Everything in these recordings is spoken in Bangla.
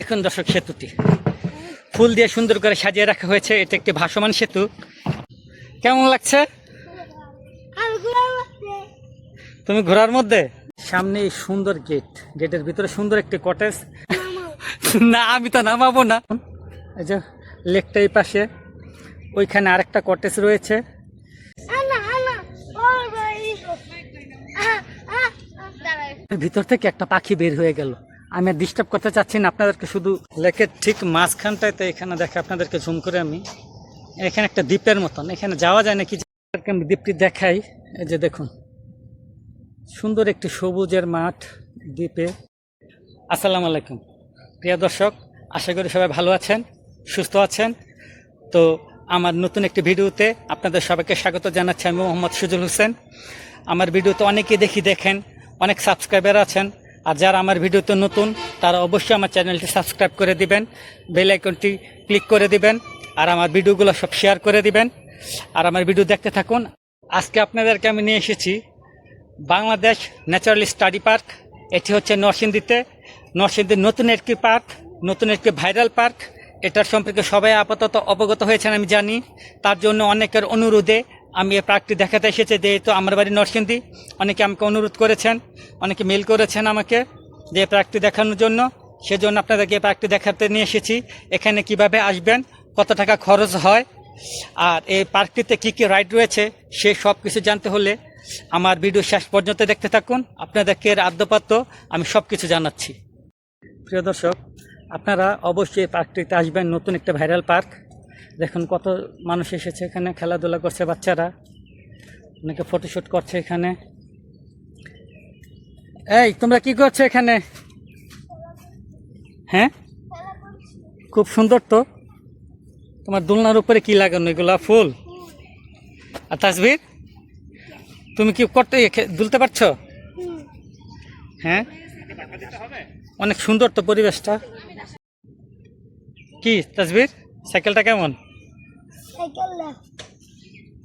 এখন দর্শক সেতুটি। ফুল দিয়ে সুন্দর করে সাজিয়ে রাখা হয়েছে। এটা একটি ভাসমান সেতু। কেমন লাগছে? তুমি ঘোরার মধ্যে? সামনে সুন্দর গেট। গেটের ভিতরে সুন্দর একটি কটেজ। না আমি তো নামাবো না। এই যে লেকটা এই পাশে। ওইখানে আরেকটা কটেজ রয়েছে। ভিতর থেকে একটা পাখি বের হয়ে গেল। আমি ডিস্টার্ব করতে চাচ্ছি না, আপনাদেরকে শুধু লেকের ঠিক মাঝখানটায় তো এখানে দেখে আপনাদেরকে জুম করে আমি। এখানে একটা দ্বীপের মতন, এখানে যাওয়া যায় নাকি? আমি দ্বীপটি দেখাই, এই যে দেখুন। সুন্দর একটি সবুজের মাঠ দ্বীপে। আসসালামু আলাইকুম। প্রিয় দর্শক, আশা করি সবাই ভালো আছেন, সুস্থ আছেন। তো আমার নতুন একটি ভিডিওতে আপনাদের সবাইকে স্বাগত জানাচ্ছি আমি মোহাম্মদ সুজুল হোসেন। আমার ভিডিওতে অনেকেই দেখি দেখেন, অনেক সাবস্ক্রাইবার আছেন আর যারা আমার ভিডিওতে নতুন, তারা অবশ্যই আমার চ্যানেলটি সাবস্ক্রাইব করে দিবেন, বেল আইকনটি ক্লিক করে দিবেন, আর আমার ভিডিওগুলো সব শেয়ার করে দিবেন। আর আমার ভিডিও দেখতে থাকুন। আজকে আপনাদেরকে আমি নিয়ে এসেছি বাংলাদেশ ন্যাচারাল স্টাডি পার্ক। এটি হচ্ছে নরসিংদীতে। নরসিংদীর নতুন একটি পার্ক, নতুন একটি ভাইরাল পার্ক। এটার সম্পর্কে সবাই আপাতত অবগত হয়েছেন আমি জানি। তার জন্য অনেকের অনুরোধে আমি এই পার্কটি দেখাতে এসেছি, যেহেতু আমার বাড়ি নরসিংদী। অনেকে আমাকে অনুরোধ করেছেন, অনেকে মেল করেছেন আমাকে যে পার্কটি দেখানোর জন্য। সেজন্য আপনাদেরকে পার্কটি দেখাতে নিয়ে এসেছি, এখানে কীভাবে আসবেন, কত টাকা খরচ হয়, আর এই পার্কটিতে কী কী রাইড রয়েছে, সে সব কিছু জানতে হলে আমার ভিডিও শেষ পর্যন্ত দেখতে থাকুন। আপনাদেরকে এর আদ্যপাত্য আমি সব কিছু জানাচ্ছি। প্রিয় দর্শক, আপনারা অবশ্যই পার্কটিতে আসবেন, নতুন একটা ভাইরাল পার্ক। দেখুন কত মানুষ এসেছে এখানে, খেলাধুলা করছে বাচ্চারা। অনেকে ফটোশ্যুট করছে এখানে। এই, তোমরা কি করছ এখানে? হ্যাঁ? খুব সুন্দর তো। তোমার দোলনার উপরে কি লাগানো, এগুলা ফুল? আর তাসবির? তুমি কি করতে দুলতে পারছ? হ্যাঁ? অনেক সুন্দর তো পরিবেশটা। কি, তাসবির? সাইকেলটা কেমন?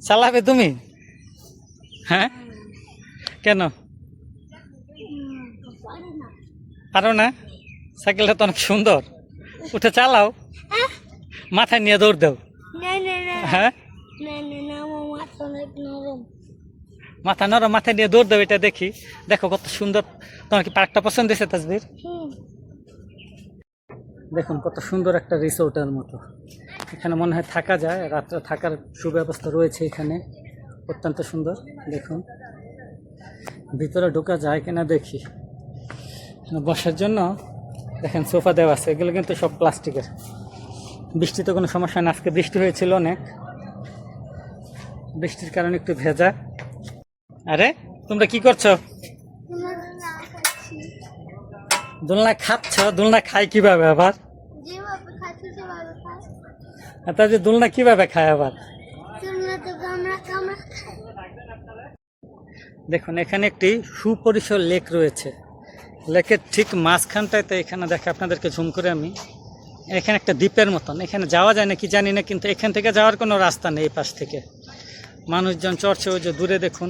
চালাবে তুমি? হ্যাঁ? কেন? পারো না। সাইকেলটা তো অনেক সুন্দর। উঠে চালাও। মাথায় নিয়ে দৌড় দাও। না না না। হ্যাঁ? মাথা নরম। মাথায় নিয়ে দৌড় দাও এটা দেখি। দেখো কত সুন্দর। তোমার কি পার্কটা পছন্দ হয়েছে তাসবির হুম। দেখুন, কত সুন্দর একটা রিসোর্টের মতো। এখানে মনে হয় থাকা যায়, রাত্রে থাকার সুব্যবস্থা রয়েছে এখানে। অত্যন্ত সুন্দর, দেখুন। ভিতরে ঢোকা যায় কিনা দেখি। বসার জন্য, দেখেন, সোফা দেওয়া আছে। এগুলো কিন্তু সব প্লাস্টিকের। বৃষ্টিতে কোনো সমস্যা না আজকে বৃষ্টি হয়েছিল অনেক। বৃষ্টির কারণে একটু ভেজা। আরে, তোমরা কি করছ তোমার না খাচ্ছি দোলনা খাচ্ছ? দোলনা খাই কীভাবে আবার? খাই যে দোলনা কীভাবে খায় আবার? দেখুন এখানে একটি সুপরিসর লেক রয়েছে। লেকের ঠিক মাঝখানটায় তো এখানে দেখে আপনাদেরকে ঝুম করে আমি। এখানে একটা দ্বীপের মতন। এখানে যাওয়া যায় না কি জানি না কিন্তু এখান থেকে যাওয়ার কোনো রাস্তা নেই এই পাশ থেকে। মানুষজন চড়ছে ওই যে দূরে দেখুন।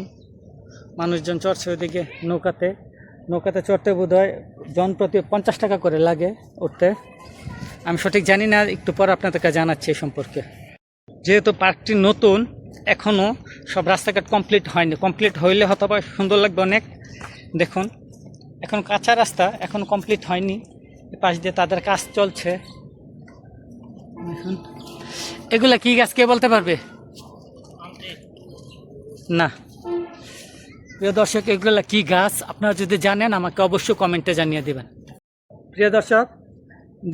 মানুষজন চড়ছে ওইদিকে নৌকাতে। নৌকাতে চড়তে বোধ হয় জন প্রতি পঞ্চাশ টাকা করে লাগে উঠতে। আমি সঠিক জানি না, একটু পর আপনাদেরকে জানাচ্ছি এই সম্পর্কে। যেহেতু পার্কটি নতুন এখনও সব রাস্তাঘাট কমপ্লিট হয়নি। কমপ্লিট হইলে হয়তো সুন্দর লাগবে অনেক। দেখুন, এখন কাঁচা রাস্তা, এখন কমপ্লিট হয়নি। পাশ দিয়ে তাদের কাজ চলছে। এগুলা কি গাছ কে বলতে পারবে? না। প্রিয় দর্শক, এগুলা কি গাছ? আপনারা যদি জানেন, আমাকে অবশ্যই কমেন্টে জানিয়ে দেবেন। প্রিয় দর্শক,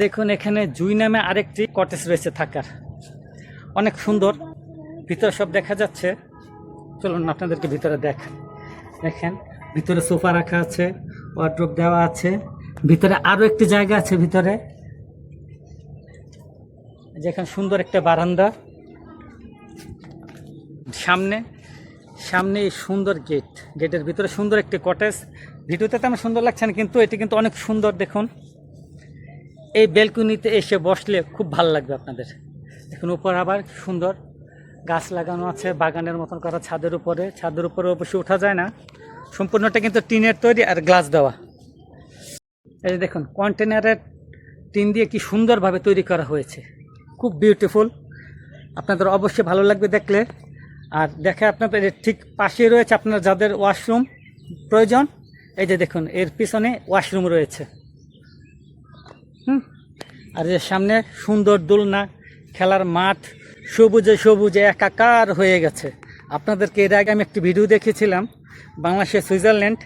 দেখুন এখানে জুই নামে আরেকটি কটেজ রয়েছে থাকার। অনেক সুন্দর। ভিতরে সব দেখা যাচ্ছে। চলুন আপনাদেরকে ভিতরে দেখ দেখেন, ভিতরে সোফা রাখা আছে ওয়ার্ড্রোপ দেওয়া আছে, ভিতরে আরও একটি জায়গা আছে ভিতরে। যেখানে সুন্দর একটা বারান্দা। সামনে সামনে সুন্দর গেট। গেটের ভিতরে সুন্দর একটি কটেজ ভিডিওতে তেমন সুন্দর লাগছে না, কিন্তু এটি কিন্তু অনেক সুন্দর দেখুন। এই বেলকুনিতে এসে বসলে খুব ভালো লাগবে আপনাদের। দেখুন, উপর আবার সুন্দর গাছ লাগানো আছে, বাগানের মতন করা ছাদের উপরে। ছাদের উপরে অবশ্যই ওঠা যায় না। সম্পূর্ণটা কিন্তু টিনের তৈরি আর গ্লাস দেওয়া। এই যে দেখুন কন্টেনারের টিন দিয়ে কি সুন্দরভাবে তৈরি করা হয়েছে। খুব বিউটিফুল আপনাদের অবশ্যই ভালো লাগবে দেখলে। আর দেখে আপনাদের ঠিক পাশে রয়েছে আপনার যাদের ওয়াশরুম প্রয়োজন, এই যে দেখুন, এর পিছনে ওয়াশরুম রয়েছে। হুম? আর এর সামনে সুন্দর দোলনা, খেলার মাঠ, সবুজে সবুজে একাকার হয়ে গেছে। আপনাদেরকে এর আগে আমি একটি ভিডিও দেখেছিলাম, বাংলাদেশের সুইজারল্যান্ড।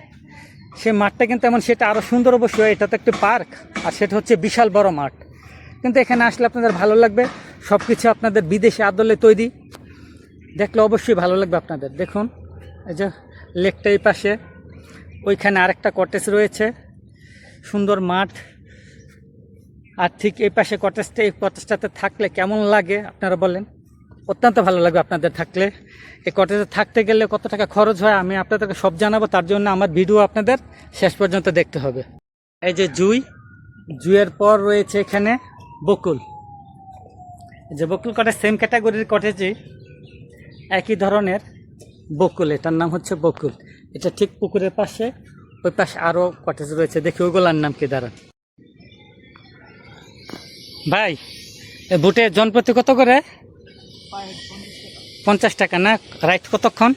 সে মাঠটা কিন্তু এমন, সেটা আরও সুন্দর অবশ্যই এটা তো একটি পার্ক, আর সেটা হচ্ছে বিশাল বড় মাঠ। কিন্তু এখানে আসলে আপনাদের ভালো লাগবে সব কিছু আপনাদের বিদেশি আদলে তৈরি। দেখলে অবশ্যই ভালো লাগবে আপনাদের। দেখুন, এই যে লেকটা এই পাশে, ওইখানে আরেকটা কটেজ রয়েছে, সুন্দর মাঠ। আর ঠিক এই পাশে কটেজটা এই কটেজটাতে থাকলে কেমন লাগে আপনারা বলেন? অত্যন্ত ভালো লাগবে আপনাদের থাকলে। এই কটেজে থাকতে গেলে কত টাকা খরচ হয় আমি আপনাদেরকে সব জানাব, তার জন্য আমার ভিডিও আপনাদের শেষ পর্যন্ত দেখতে হবে। এই যে জুই জুয়ের পর রয়েছে এখানে বকুল। যে বকুল কটেজ সেম ক্যাটাগরির কটেজই একই ধরনের বকুল, এটার নাম হচ্ছে বকুল। এটা ঠিক পুকুরের পাশে, ওই পাশে আরও কটেজ রয়েছে, দেখি ওগুলার নাম কি, দাঁড়ান। ভাই বুটে জনপ্রতি কত করে? পঞ্চাশ টাকা, না? রাইট কতক্ষণ?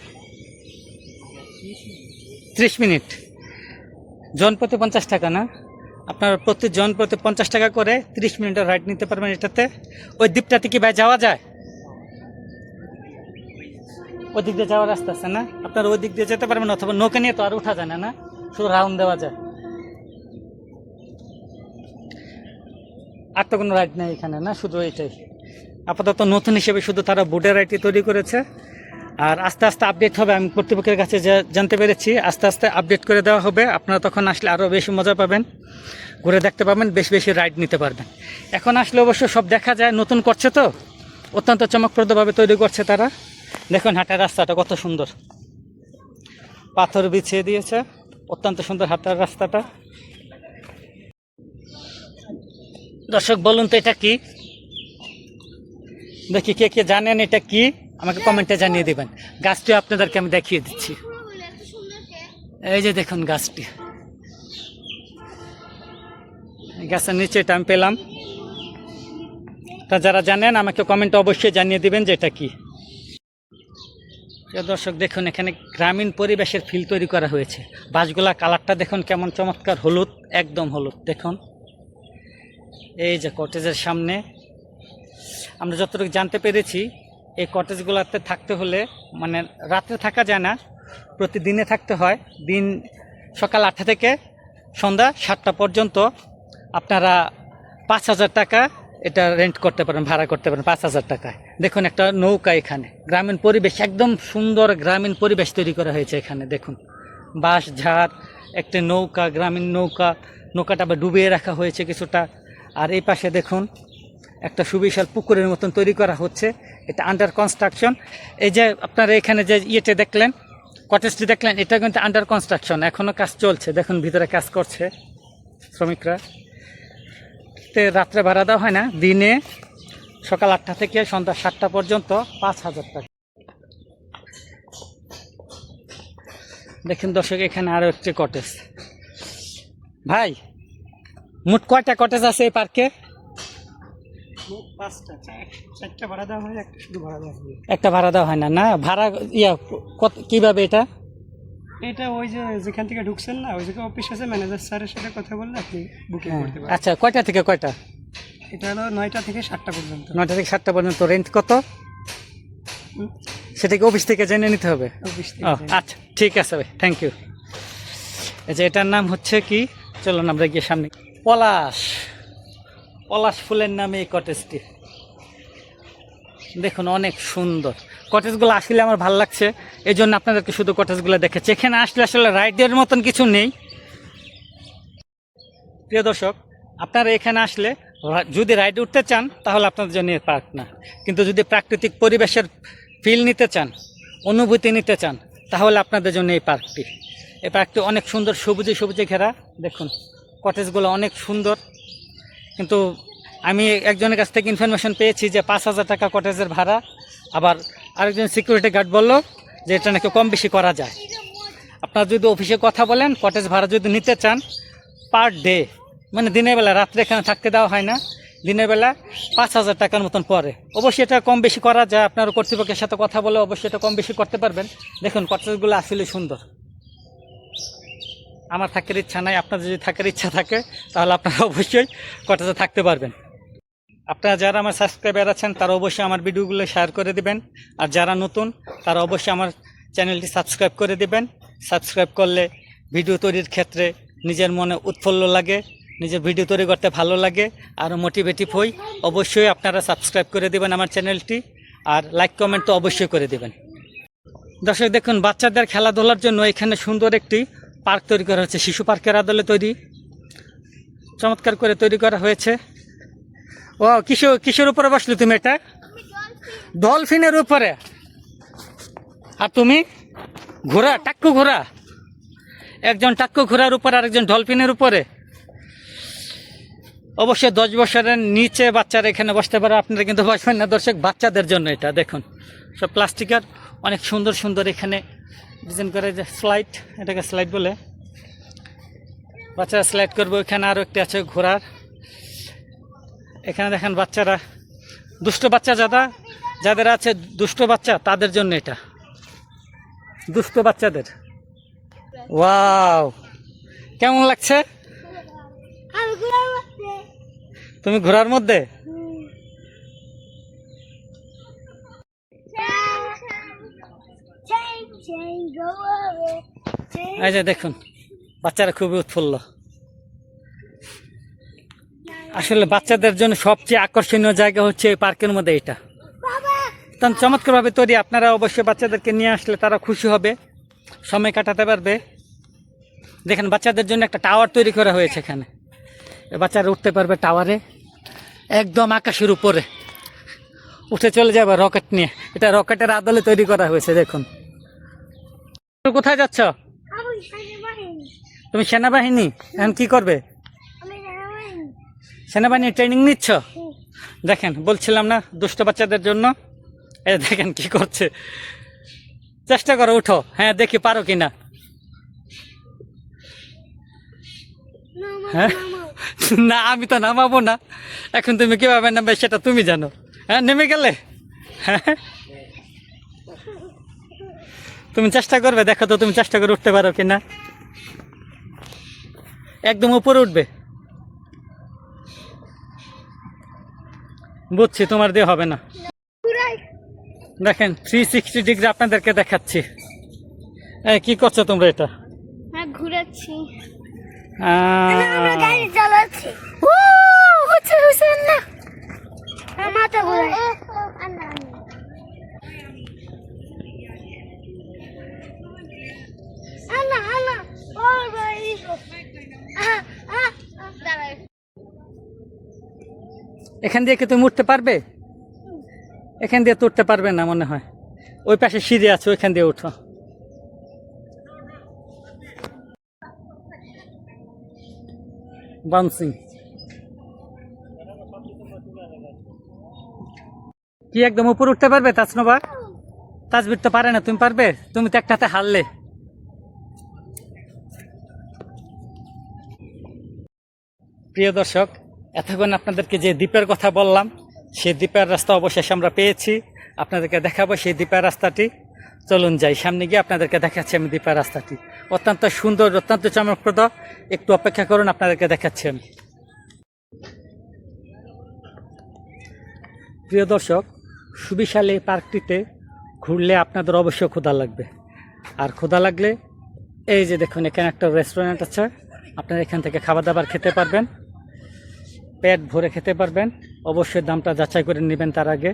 ত্রিশ মিনিট। জনপ্রতি পঞ্চাশ টাকা, না? আপনার প্রতি জন প্রতি পঞ্চাশ টাকা করে ত্রিশ মিনিটের রাইড নিতে পারবেন এটাতে। ওই দ্বীপটাতে কি ভাই যাওয়া যায়? ওই দিক দিয়ে যাওয়ার রাস্তা আছে না? আপনার ওই দিক দিয়ে যেতে পারবেন অথবা নৌকা নিয়ে তো আর উঠা যায় না না? শুধু রাউন্ড দেওয়া যায়। আর তো কোনো রাইড নেই এখানে, না? শুধু এইটাই। আপাতত নতুন হিসেবে শুধু তারা বোর্ডের রাইডটি তৈরি করেছে। আর আস্তে আস্তে আপডেট হবে, আমি কর্তৃপক্ষের কাছে জানতে পেরেছি। আস্তে আস্তে আপডেট করে দেওয়া হবে। আপনারা তখন আসলে আরও বেশি মজা পাবেন, ঘুরে দেখতে পাবেন, বেশ বেশি রাইড নিতে পারবেন। এখন আসলে অবশ্য সব দেখা যায়, নতুন করছে তো। অত্যন্ত চমকপ্রদভাবে তৈরি করছে তারা। দেখুন হাঁটার রাস্তাটা কত সুন্দর। পাথর বিছিয়ে দিয়েছে, অত্যন্ত সুন্দর হাঁটার রাস্তাটা। দর্শক, বলুন তো এটা কি? দেখি কে কে জানেন এটা কি? আমাকে কমেন্টে জানিয়ে দেবেন। গাছটি আপনাদেরকে আমি দেখিয়ে দিচ্ছি। এই যে দেখুন গাছটি। গাছের নিচে এটা আমি পেলাম। তা যারা জানেন, আমাকে কমেন্টে অবশ্যই জানিয়ে দিবেন যে এটা কি। দর্শক, দেখুন, এখানে গ্রামীণ পরিবেশের ফিল তৈরি করা হয়েছে। বাসগুলা কালারটা দেখুন কেমন চমৎকার, হলুদ, একদম হলুদ। দেখুন, এই যে কটেজের সামনে। আমরা যতটুকু জানতে পেরেছি, এই কটেজগুলোতে থাকতে হলে মানে রাত্রে থাকা যায় না, প্রতিদিনে থাকতে হয়। দিন সকাল আটটা থেকে সন্ধ্যা সাতটা পর্যন্ত আপনারা পাঁচ হাজার টাকা এটা রেন্ট করতে পারেন, ভাড়া করতে পারেন, পাঁচ হাজার টাকায়। দেখুন একটা নৌকা এখানে। গ্রামীণ পরিবেশ, একদম সুন্দর গ্রামীণ পরিবেশ তৈরি করা হয়েছে এখানে, দেখুন। বাঁশ, ঝাড়, একটা নৌকা, গ্রামীণ নৌকা। নৌকাটা আবার ডুবিয়ে রাখা হয়েছে কিছুটা। আর এই পাশে দেখুন, একটা সুবিশাল পুকুরের মতন তৈরি করা হচ্ছে। এটা আন্ডার কনস্ট্রাকশন এই যে আপনারা এখানে যে ইয়েতে দেখলেন কটেজটি দেখলেন, এটা কিন্তু আন্ডার কনস্ট্রাকশন এখনও কাজ চলছে। দেখুন ভিতরে কাজ করছে শ্রমিকরা। তে রাত্রে ভাড়া দেওয়া হয় না দিনে সকাল আটটা থেকে সন্ধ্যা সাতটা পর্যন্ত পাঁচ হাজার টাকা। দেখেন দর্শক এখানে আরও একটি কটেজ ভাই মোট কয়টা কটেজ আছে এই পার্কে হয় একটা শুধু ভাড়া দেওয়া হয়। একটা ভাড়া দেওয়া হয় না না? ভাড়া ইয়া কত কীভাবে এটা? এটা ওই যে যেখান থেকে ঢুকছেন না ওই জায়গায় অফিস আছে ম্যানেজার স্যারের সাথে কথা বললে আপনি বুকিং হ্যাঁ, করতে পারেন আচ্ছা কয়টা থেকে কয়টা? এটা হলো নয়টা থেকে সাতটা পর্যন্ত। নয়টা থেকে সাতটা পর্যন্ত রেন্ট কত? সেটা কি অফিস থেকে জেনে নিতে হবে? অফিস থেকে ও। আচ্ছা ঠিক আছে ভাই থ্যাংক ইউ এই যে এটার নাম হচ্ছে কি? চলুন আমরা গিয়ে সামনে পলাশ। পলাশ ফুলের নামে এই কটেজটি দেখুন, অনেক সুন্দর। কটেজগুলো আসলে আমার ভালো লাগছে। এই জন্য আপনাদেরকে শুধু কটেজগুলো দেখেছি। এখানে আসলে আসলে রাইডের মতন কিছু নেই। প্রিয় দর্শক, আপনারা এখানে আসলে যদি রাইডে উঠতে চান, তাহলে আপনাদের জন্য পার্ক না। কিন্তু যদি প্রাকৃতিক পরিবেশের ফিল নিতে চান, অনুভূতি নিতে চান, তাহলে আপনাদের জন্য এই পার্কটি এই পার্কটি অনেক সুন্দর সবুজে সবুজে ঘেরা। দেখুন কটেজগুলো অনেক সুন্দর। কিন্তু আমি একজনের কাছ থেকে ইনফরমেশন পেয়েছি যে পাঁচ হাজার টাকা কটেজের ভাড়া। আবার আরেকজন সিকিউরিটি গার্ড বলল যে এটা নাকি কম বেশি করা যায়। আপনার যদি অফিসে কথা বলেন কটেজ ভাড়া যদি নিতে চান পার ডে মানে দিনের বেলা, রাত্রে এখানে থাকতে দেওয়া হয় না। দিনের বেলা পাঁচ হাজার টাকার মতন পরে। অবশ্যই এটা কম বেশি করা যায়। আপনার কর্তৃপক্ষের সাথে কথা বলে অবশ্যই এটা কম বেশি করতে পারবেন। দেখুন কটেজগুলো আসলে সুন্দর। আমার থাকার ইচ্ছা নাই আপনার যদি থাকার ইচ্ছা থাকে, তাহলে আপনারা অবশ্যই কটেজে থাকতে পারবেন। আপনারা যারা আমার সাবস্ক্রাইবার আছেন, তারা অবশ্যই আমার ভিডিওগুলো শেয়ার করে দিবেন। আর যারা নতুন, তারা অবশ্যই আমার চ্যানেলটি সাবস্ক্রাইব করে দিবেন। সাবস্ক্রাইব করলে ভিডিও তৈরির ক্ষেত্রে নিজের মনে উৎফুল্ল লাগে, নিজের ভিডিও তৈরি করতে ভালো লাগে আরও মোটিভেটিভ হই। অবশ্যই আপনারা সাবস্ক্রাইব করে দিবেন আমার চ্যানেলটি, আর লাইক কমেন্ট তো অবশ্যই করে দিবেন। দর্শক, দেখুন, বাচ্চাদের খেলাধুলার জন্য এখানে সুন্দর একটি পার্ক তৈরি করা হয়েছে। শিশু পার্কের আদলে তৈরি, চমৎকার করে তৈরি করা হয়েছে। ও কিসের কিসের উপরে বসলে তুমি এটা? ডলফিনের উপরে। আর তুমি? ঘোড়া, টাক্কু ঘোড়া। একজন টাক্কু ঘোড়ার উপরে আর একজন ডলফিনের উপরে। অবশ্যই দশ বছরের নিচে বাচ্চারা এখানে বসতে পারে, আপনারা কিন্তু বসবেন না দর্শক, বাচ্চাদের জন্য এটা, দেখুন। সব প্লাস্টিকের অনেক সুন্দর সুন্দর এখানে ডিজাইন করে যে স্লাইড এটাকে স্লাইড বলে। বাচ্চারা স্লাইড করবে, ওইখানে আরও একটি আছে ঘোড়ার। এখানে দেখেন বাচ্চারা দুষ্ট বাচ্চা যারা যাদের আছে দুষ্ট বাচ্চা তাদের জন্য এটা। দুষ্ট বাচ্চাদের। ওয়াও! কেমন লাগছে? তুমি ঘোরার মধ্যে? যে দেখুন বাচ্চারা খুবই উৎফুল্ল। আসলে বাচ্চাদের জন্য সবচেয়ে আকর্ষণীয় জায়গা হচ্ছে এই পার্কের মধ্যে এটা। তখন চমৎকারভাবে তৈরি আপনারা অবশ্যই বাচ্চাদেরকে নিয়ে আসলে তারা খুশি হবে সময় কাটাতে পারবে। দেখেন বাচ্চাদের জন্য একটা টাওয়ার তৈরি করা হয়েছে এখানে। বাচ্চারা উঠতে পারবে টাওয়ারে একদম আকাশের উপরে। উঠে চলে যাবে রকেট নিয়ে। এটা রকেটের আদলে তৈরি করা হয়েছে দেখুন। কোথায় যাচ্ছ? তুমি সেনাবাহিনী? এখন কি করবে? সেনাবাহিনী ট্রেনিং নিচ্ছ? দেখেন বলছিলাম না দুষ্ট বাচ্চাদের জন্য। এই দেখেন কি করছে। চেষ্টা করো উঠো। হ্যাঁ দেখি পারো কি না হ্যাঁ? না আমি তো নামাবো না। এখন তুমি কীভাবে নামবে সেটা তুমি জানো। হ্যাঁ নেমে গেলে। হ্যাঁ? তুমি চেষ্টা করবে দেখো তো তুমি চেষ্টা করে উঠতে পারো কি না একদম উপরে উঠবে। বুঝছি তোমার দিয়ে হবে না। দেখেন থ্রি সিক্সটি ডিগ্রি আপনাদেরকে দেখাচ্ছি। হ্যাঁ কি করছ তোমরা এটা? ঘুরেছি ঘুরাচ্ছি আহ, আমরা গাড়ি চালাচ্ছি ও হচ্ছে হচ্ছে না মাথা ঘুরাই আনা আনা ও বাড়ি আহ আহ দাঁড়াই এখান দিয়ে কি তুমি উঠতে পারবে? এখান দিয়ে তো উঠতে পারবে না মনে হয়। ওই পাশে সিঁড়ি আছে, ওইখান দিয়ে উঠো। বাউন্সিং কি একদম উপরে উঠতে পারবে তাজনবা তাজবির তো পারে না, তুমি পারবে? তুমি তো একটাতে হারলে। প্রিয় দর্শক এতক্ষণ আপনাদেরকে যে দ্বীপের কথা বললাম, সেই দ্বীপের রাস্তা অবশেষে আমরা পেয়েছি। আপনাদেরকে দেখাবো সেই দ্বীপের রাস্তাটি। চলুন যাই, সামনে গিয়ে আপনাদেরকে দেখাচ্ছি আমি দ্বীপের রাস্তাটি। অত্যন্ত সুন্দর, অত্যন্ত চমকপ্রদ। একটু অপেক্ষা করুন, আপনাদেরকে দেখাচ্ছি আমি। প্রিয় দর্শক, সুবিশাল এই পার্কটিতে ঘুরলে আপনাদের অবশ্যই ক্ষুধা লাগবে। আর ক্ষুধা লাগলে, এই যে দেখুন, এখানে একটা রেস্টুরেন্ট আছে। আপনারা এখান থেকে খাবার দাবার খেতে পারবেন। পেট ভরে খেতে পারবেন। অবশ্যই দামটা যাচাই করে নেবেন তার আগে।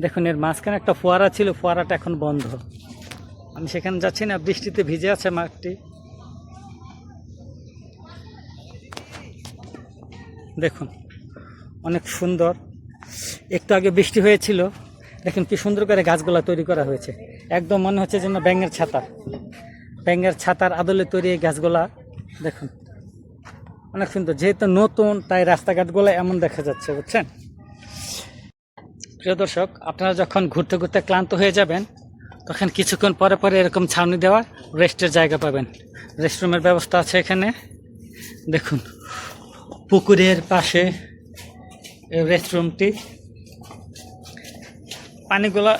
দেখুন, এর মাঝখানে একটা ফোয়ারা ছিল, ফোয়ারাটা এখন বন্ধ। আমি সেখানে যাচ্ছি না, বৃষ্টিতে ভিজে আছে মাঠটি। দেখুন, অনেক সুন্দর। একটু আগে বৃষ্টি হয়েছিল। দেখুন, কি সুন্দর করে গাছগুলা তৈরি করা হয়েছে। একদম মনে হচ্ছে যেন ব্যাঙের ছাতা। ব্যাঙের ছাতার আদলে তৈরি এই গাছগুলা। দেখুন। অনেক সুন্দর। যেহেতু নতুন, তাই রাস্তাঘাটগুলো এমন দেখা যাচ্ছে, বুঝছেন? প্রিয় দর্শক, আপনারা যখন ঘুরতে ঘুরতে ক্লান্ত হয়ে যাবেন, তখন কিছুক্ষণ পরে পরে এরকম ছাউনি দেওয়া রেস্টের জায়গা পাবেন। রেস্টরুমের ব্যবস্থা আছে এখানে। দেখুন, পুকুরের পাশে রেস্টরুমটি। পানিগুলো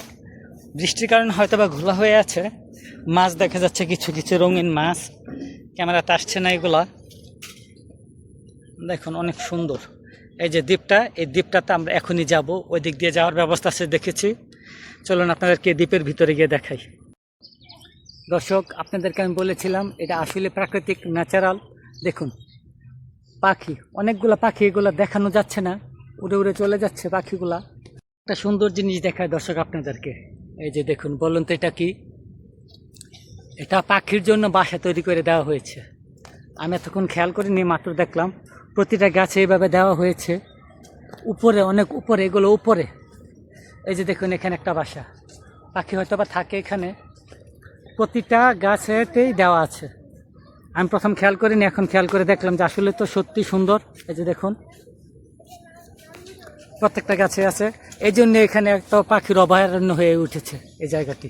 বৃষ্টির কারণে হয়তো বা ঘোলা হয়ে আছে। মাছ দেখা যাচ্ছে, কিছু কিছু রঙিন মাছ। ক্যামেরাতে আসছে না এগুলা। দেখুন, অনেক সুন্দর। এই যে দ্বীপটা, এই দ্বীপটাতে আমরা এখনই যাব। ওই দিক দিয়ে যাওয়ার ব্যবস্থা আছে দেখেছি। চলুন আপনাদেরকে দ্বীপের ভিতরে গিয়ে দেখাই। দর্শক, আপনাদেরকে আমি বলেছিলাম, এটা আসলে প্রাকৃতিক ন্যাচারাল দেখুন, পাখি, অনেকগুলো পাখি এগুলো দেখানো যাচ্ছে না। উড়ে উড়ে চলে যাচ্ছে পাখিগুলা। একটা সুন্দর জিনিস দেখায় দর্শক আপনাদেরকে। এই যে দেখুন, বলুন তো এটা কি? এটা পাখির জন্য বাসা তৈরি করে দেওয়া হয়েছে। আমি এতক্ষণ খেয়াল করিনি, মাত্র দেখলাম। প্রতিটা গাছে এইভাবে দেওয়া হয়েছে। উপরে, অনেক উপরে, এগুলো উপরে। এই যে দেখুন, এখানে একটা বাসা। পাখি হয়তো বা থাকে এখানে। প্রতিটা গাছেতেই দেওয়া আছে। আমি প্রথম খেয়াল করিনি, এখন খেয়াল করে দেখলাম যে আসলে তো সত্যি সুন্দর। এই যে দেখুন। প্রত্যেকটা গাছে আছে। এই জন্য এখানে একটা পাখির অভয়ারণ্য হয়ে উঠেছে এই জায়গাটি।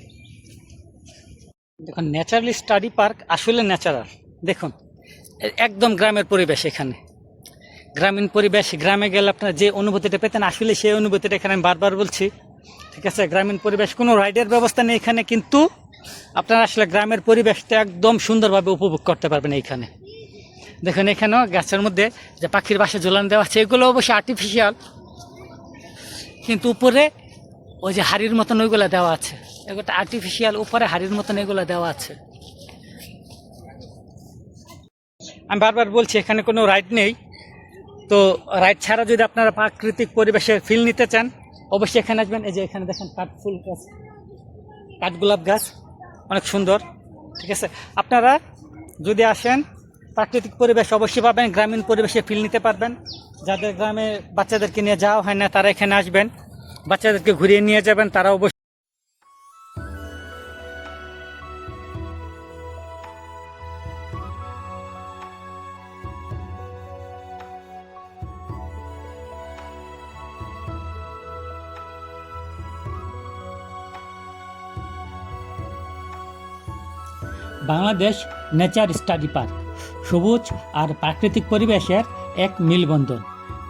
দেখুন, ন্যাচারালি স্টাডি পার্ক আসলে ন্যাচারাল। দেখুন একদম গ্রামের পরিবেশ এখানে। গ্রামীণ পরিবেশ, গ্রামে গেলে আপনারা যে অনুভূতিটা পেতেন, আসলে সেই অনুভূতিটা এখানে আমি বারবার বলছি। ঠিক আছে, গ্রামীণ পরিবেশ, কোনো রাইডের ব্যবস্থা নেই এখানে, কিন্তু আপনারা আসলে গ্রামের পরিবেশটা একদম সুন্দরভাবে উপভোগ করতে পারবেন এইখানে। দেখুন এখানেও গাছের মধ্যে যে পাখির বাসা ঝোলান দেওয়া আছে, এগুলো অবশ্যই আর্টিফিশিয়াল কিন্তু উপরে ওই যে হাড়ির মতন ওইগুলো দেওয়া আছে। এগুলো আর্টিফিশিয়াল উপরে হাড়ির মতন এগুলো দেওয়া আছে। আমি বারবার বলছি, এখানে কোনো রাইড নেই। তো রাইড ছাড়া যদি আপনারা প্রাকৃতিক পরিবেশে ফিল নিতে চান, অবশ্যই এখানে আসবেন। এই যে এখানে দেখেন কাঠফুল গাছ কাঠগোলাপ গাছ, অনেক সুন্দর, ঠিক আছে? আপনারা যদি আসেন, প্রাকৃতিক পরিবেশ অবশ্যই পাবেন, গ্রামীণ পরিবেশে ফিল নিতে পারবেন। যাদের গ্রামে বাচ্চাদেরকে নিয়ে যাওয়া হয় না, তারা এখানে আসবেন। বাচ্চাদেরকে ঘুরিয়ে নিয়ে যাবেন, তারা অবশ্যই বাংলাদেশ নেচার স্টাডি পার্ক। সবুজ আর প্রাকৃতিক পরিবেশের এক মিলবন্ধন।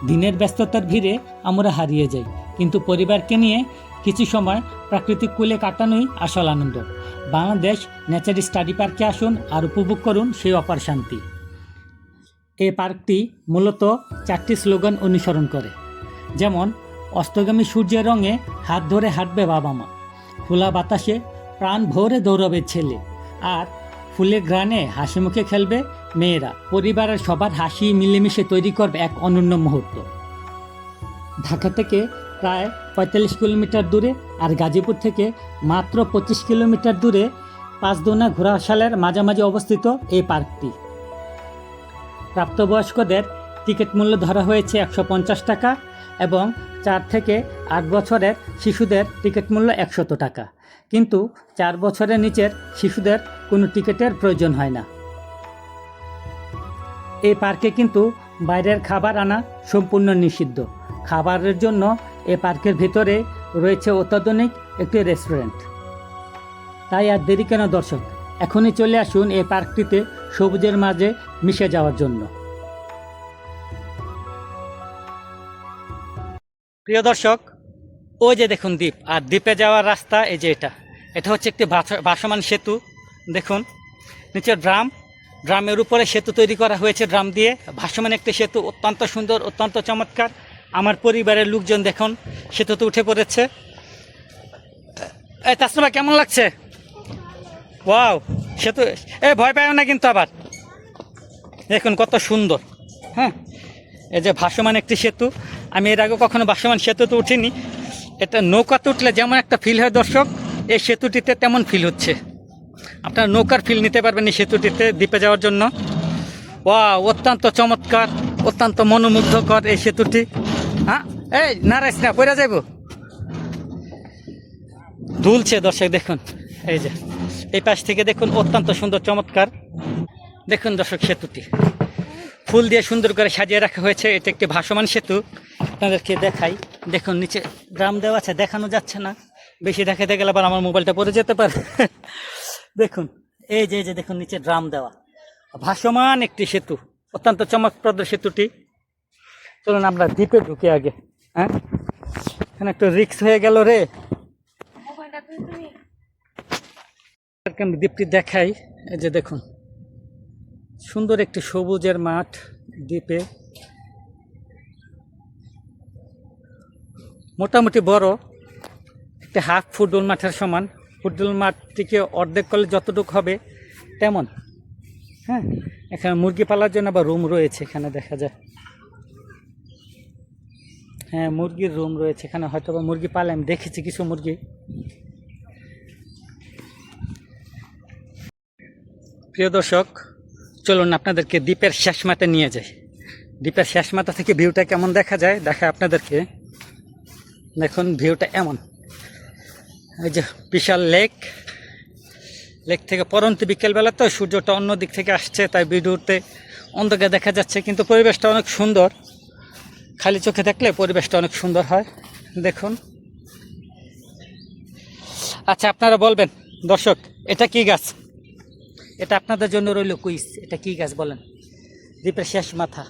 দিনের ব্যস্ততার ভিড়ে আমরা হারিয়ে যাই, কিন্তু পরিবারকে নিয়ে কিছু সময় প্রাকৃতিক কুলে কাটানোই আসল আনন্দ। বাংলাদেশ নেচার স্টাডি পার্কে আসুন আর উপভোগ করুন সেই অপার শান্তি। এই পার্কটি মূলত চারটি স্লোগান অনুসরণ করে। যেমন অস্তগামী সূর্যের রঙে হাত ধরে হাঁটবে বাবা মা। খোলা বাতাসে প্রাণ ভরে দৌড়বে ছেলে। আর ফুলের গ্রানে হাসি মুখে খেলবে মেয়েরা। পরিবারের সবার হাসি মিলেমিশে তৈরি করবে এক অনন্য মুহূর্ত। ঢাকা থেকে প্রায় পঁয়তাল্লিশ কিলোমিটার দূরে আর গাজীপুর থেকে মাত্র পঁচিশ কিলোমিটার দূরে পাঁচদোনা ঘোড়াশালের মাঝামাঝি অবস্থিত এই পার্কটি। প্রাপ্তবয়স্কদের টিকিট মূল্য ধরা হয়েছে একশো পঞ্চাশ টাকা। এবং চার থেকে আট বছরের শিশুদের টিকিট মূল্য একশত টাকা। কিন্তু চার বছরের নিচের শিশুদের কোনো টিকিটের প্রয়োজন হয় না। এই পার্কে কিন্তু বাইরের খাবার আনা সম্পূর্ণ নিষিদ্ধ। খাবারের জন্য এই পার্কের ভিতরে রয়েছে অত্যাধুনিক একটি রেস্টুরেন্ট। তাই আর দেরি কেন দর্শক? এখনই চলে আসুন এই পার্কটিতে সবুজের মাঝে মিশে যাওয়ার জন্য। প্রিয় দর্শক, ওই যে দেখুন দ্বীপ, আর দ্বীপে যাওয়ার রাস্তা এই যে এটা। এটা হচ্ছে একটি ভাস- ভাসমান সেতু, দেখুন। নিচে ড্রাম, ড্রামের উপরে সেতু তৈরি করা হয়েছে, ড্রাম দিয়ে। ভাসমান একটি সেতু, অত্যন্ত সুন্দর, অত্যন্ত চমৎকার। আমার পরিবারের লোকজন দেখুন, সেতুতে উঠে পড়েছে। এই তাসনুমা কেমন লাগছে? ওয়াও, সেতু, এ ভয় পায় না কিন্তু আবার। দেখুন কত সুন্দর হ্যাঁ? এই যে ভাসমান একটি সেতু আমি এর আগে কখনো ভাসমান সেতুতে উঠিনি। এটা নৌকাতে উঠলে যেমন একটা ফিল হয় দর্শক, এই সেতুটিতে তেমন ফিল হচ্ছে। আপনারা নৌকার ফিল নিতে পারবেন এই সেতুটিতে দ্বীপে যাওয়ার জন্য। ওয়া অত্যন্ত চমৎকার, অত্যন্ত মনোমুগ্ধকর এই সেতুটি। হ্যাঁ? এই নারাইস না পড়ে যাইব? দুলছে দর্শক, দেখুন। এই যে, এই পাশ থেকে দেখুন অত্যন্ত সুন্দর, চমৎকার। দেখুন দর্শক, সেতুটি। ফুল দিয়ে সুন্দর করে সাজিয়ে রাখা হয়েছে। এটা একটি ভাসমান সেতু। আপনাদেরকে দেখাই। দেখুন নিচে ড্রাম দেওয়া আছে। দেখানো যাচ্ছে না। বেশি দেখাতে গেলে আবার আমার মোবাইলটা পড়ে যেতে পারে। দেখুন এই যে এই যে দেখুন নিচে ড্রাম দেওয়া। ভাসমান একটি সেতু। অত্যন্ত চমকপ্রদ সেতুটি। চলুন আমরা দ্বীপে ঢুকে আগে। হ্যাঁ? এখানে একটু রিক্স হয়ে গেল রে। আমি দ্বীপটি দেখাই। এই যে দেখুন। সুন্দর একটি সবুজের মাঠ দ্বীপে। মোটামুটি বড়, একটা হাফ ফুটবল মাঠের সমান। ফুটবল মাঠটিকে অর্ধেক করলে যতটুকু হবে তেমন। হ্যাঁ এখানে মুরগি পালার জন্য আবার রুম রয়েছে, এখানে দেখা যায়। হ্যাঁ মুরগির রুম রয়েছে, এখানে হয়তো বা মুরগি পালে, আমি দেখেছি কিছু মুরগি। প্রিয় দর্শক চলুন আপনাদেরকে দ্বীপের শেষ মাথা নিয়ে যাই। দ্বীপের শেষ মাথা থেকে ভিউটা কেমন দেখা যায় দেখা আপনাদেরকে। দেখুন, ভিউটা এমন। এই যে বিশাল লেক। লেক থেকে পরন্ত বিকেলবেলা তো সূর্যটা অন্য দিক থেকে আসছে, তাই ভিডিওতে অন্ধকার দেখা যাচ্ছে, কিন্তু পরিবেশটা অনেক সুন্দর। খালি চোখে দেখলে পরিবেশটা অনেক সুন্দর হয়। দেখুন। আচ্ছা আপনারা বলবেন, দর্শক, এটা কি গাছ? এটা আপনাদের জন্য রইল কুইজ। এটা কি গাছ বলেন? দ্বীপের শেষ মাথা।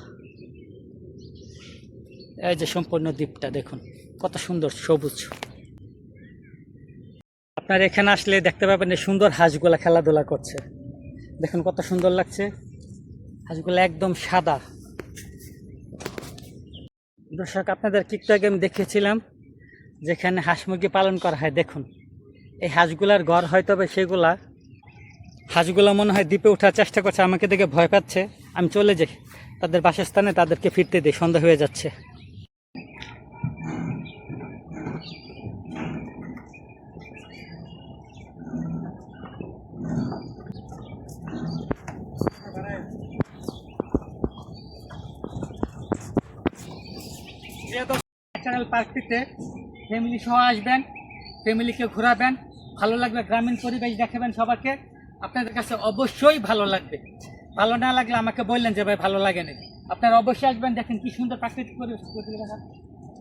এই যে সম্পূর্ণ দ্বীপটা, দেখুন, কত সুন্দর সবুজ। আপনার এখানে আসলে দেখতে পাবেন সুন্দর হাঁসগুলা খেলাধুলা করছে। দেখুন কত সুন্দর লাগছে। হাঁসগুলো একদম সাদা। দর্শক, আপনাদের আগে আমি দেখেছিলাম যেখানে হাঁস মুরগি পালন করা হয়। দেখুন, এই হাঁসগুলার ঘর হয়তো সেগুলা হাঁসগুলো মনে হয় দ্বীপে ওঠার চেষ্টা করছে, আমাকে দেখে ভয় পাচ্ছে। আমি চলে যাই। তাদের বাসস্থানে তাদেরকে ফিরতে দিই, সন্ধ্যা হয়ে যাচ্ছে। ন্যাচারাল পার্কটিতে ফ্যামিলি সহ আসবেন, ফ্যামিলিকে ঘোরাবেন, ভালো লাগবে, গ্রামীণ পরিবেশ দেখাবেন সবাইকে। আপনাদের কাছে অবশ্যই ভালো লাগবে। ভালো না লাগলে আমাকে বললেন যে, ভাই, ভালো লাগে না। আপনারা অবশ্যই আসবেন, দেখেন কি সুন্দর প্রাকৃতিক পরিবেশ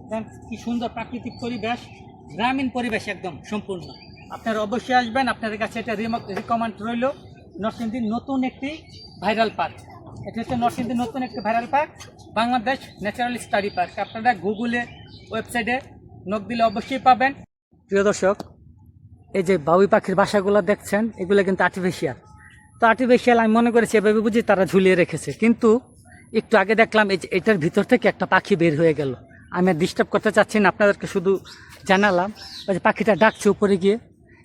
দেখেন কি সুন্দর প্রাকৃতিক পরিবেশ, গ্রামীণ পরিবেশ একদম সম্পূর্ণ। আপনারা অবশ্যই আসবেন, আপনাদের কাছে এটা রিকমেন্ড রইল। নরসিংদীর নতুন একটি ভাইরাল পার্ক। এটা হচ্ছে নরসিংদীর নতুন একটি viral park, Bangladesh natural study park. আপনারা গুগলে, ওয়েবসাইটে নক দিলে অবশ্যই পাবেন। প্রিয় দর্শক এই যে বাবুই পাখির বাসাগুলো দেখছেন, এগুলো কিন্তু আর্টিফিশিয়াল তো আর্টিফিশিয়াল আমি মনে করেছি এভাবে বুঝি তারা ঝুলিয়ে রেখেছে। কিন্তু একটু আগে দেখলাম এই যে এটার ভিতর থেকে একটা পাখি বের হয়ে গেল। আমি আর ডিস্টার্ব করতে চাচ্ছি না, আপনাদেরকে শুধু জানালাম, ওই যে পাখিটা ডাকছে উপরে গিয়ে,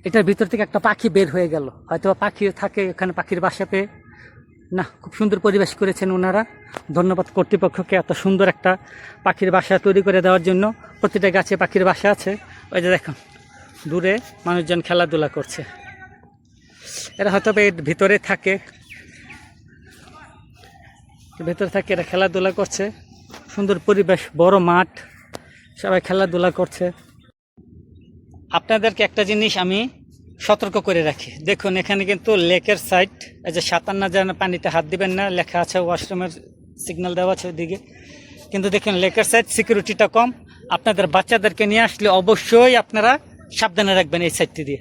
এটার ভিতর থেকে একটা পাখি বের হয়ে গেল। হয়তো পাখি থাকে এখানে পাখির বাসা পেয়ে। না, খুব সুন্দর পরিবেশ করেছেন ওনারা। ধন্যবাদ কর্তৃপক্ষকে এত সুন্দর একটা পাখির বাসা তৈরি করে দেওয়ার জন্য। প্রতিটা গাছে পাখির বাসা আছে। ওই যে দেখুন। দূরে মানুষজন খেলাধুলা করছে। এরা হয়তো এর ভিতরে থাকে। ভেতরে থাকে, এরা খেলাধুলা করছে। সুন্দর পরিবেশ, বড় মাঠ, সবাই খেলাধুলা করছে। আপনাদেরকে একটা জিনিস আমি সতর্ক করে রাখি। দেখুন, এখানে কিন্তু লেকের সাইড এই যে সাঁতার না যেন পানিতে হাত দিবেন না, লেখা আছে ওয়াশরুমের সিগন্যাল দেওয়া আছে ওইদিকে। কিন্তু দেখুন, লেকের সাইড সিকিউরিটিটা কম। আপনাদের বাচ্চাদেরকে নিয়ে আসলে অবশ্যই আপনারা সাবধানে রাখবেন এই সাইডটি দিয়ে।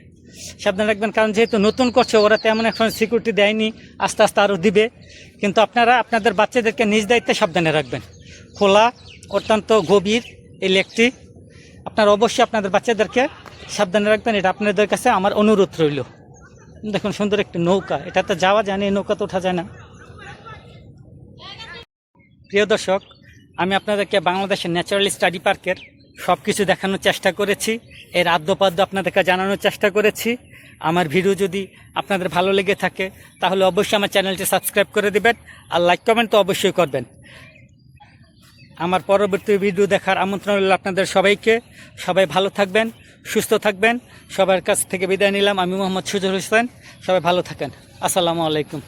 সাবধানে রাখবেন কারণ যেহেতু নতুন করছে, ওরা তেমন এখন সিকিউরিটি দেয়নি, আস্তে আস্তে আরও দিবে। কিন্তু আপনারা, আপনাদের বাচ্চাদেরকে নিজ দায়িত্বে সাবধানে রাখবেন। খোলা, অত্যন্ত গভীর এই লেকটি। আপনারা অবশ্যই আপনাদের বাচ্চাদেরকে সাবধানে রাখবেন, এটা আপনাদের কাছে আমার অনুরোধ রইল। দেখুন, সুন্দর একটি নৌকা। এটাতে যাওয়া যায় না, এই নৌকা তো ওঠা যায় না। প্রিয় দর্শক, আমি আপনাদেরকে বাংলাদেশের ন্যাচারাল স্টাডি পার্কের সব কিছু দেখানোর চেষ্টা করেছি। এর আদ্যপাদ্য আপনাদেরকে জানানোর চেষ্টা করেছি। আমার ভিডিও যদি আপনাদের ভালো লেগে থাকে, তাহলে অবশ্যই আমার চ্যানেলটি সাবস্ক্রাইব করে দেবেন আর লাইক কমেন্ট তো অবশ্যই করবেন। আমার পরবর্তী ভিডিও দেখার আমন্ত্রণ রইল আপনাদের সবাইকে। সবাই ভালো থাকবেন, সুস্থ থাকবেন। সবার কাছ থেকে বিদায় নিলাম। আমি মোহাম্মদ সুজুর হোসেন। সবাই ভালো থাকেন। আসসালামু আলাইকুম।